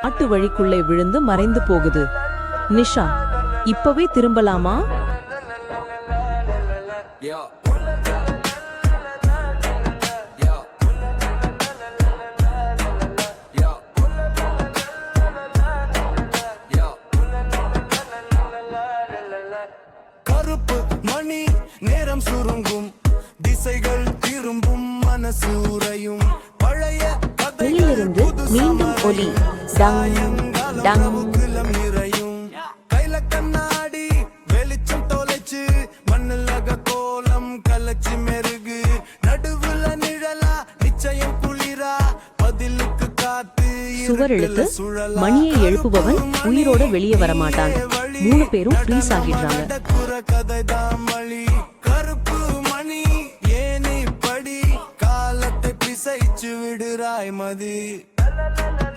காட்டு வழிக்குள்ளே விழுந்து மறைந்து போகுது. நிஷா இப்பவே திரும்பலாமா. கருப்பு மணி நேரம் சுருங்கும். திசைகள் திரும்பும் மனசூரையும் பழைய மீண்டும் ஒலி. டங் டங். கையில கண்ணாடி வெளிச்சம் தொலைச்சு மண்ணிலக கோலம் கலச்சு மெருகு. நடுவுல நிழலா நிச்சயம் குளிரா. பதிலுக்கு காத்து சுவர் இழுத்து மணியை எழுப்புபவன் உயிரோட வெளியே வரமாட்டான் மூணு பேரும் ஃப்ரீஸ் ஆகிடுறாங்க கருப்பு மணி ஏனி படி காலத்தை பிசைச்சு விடுறாய் மதி. la la la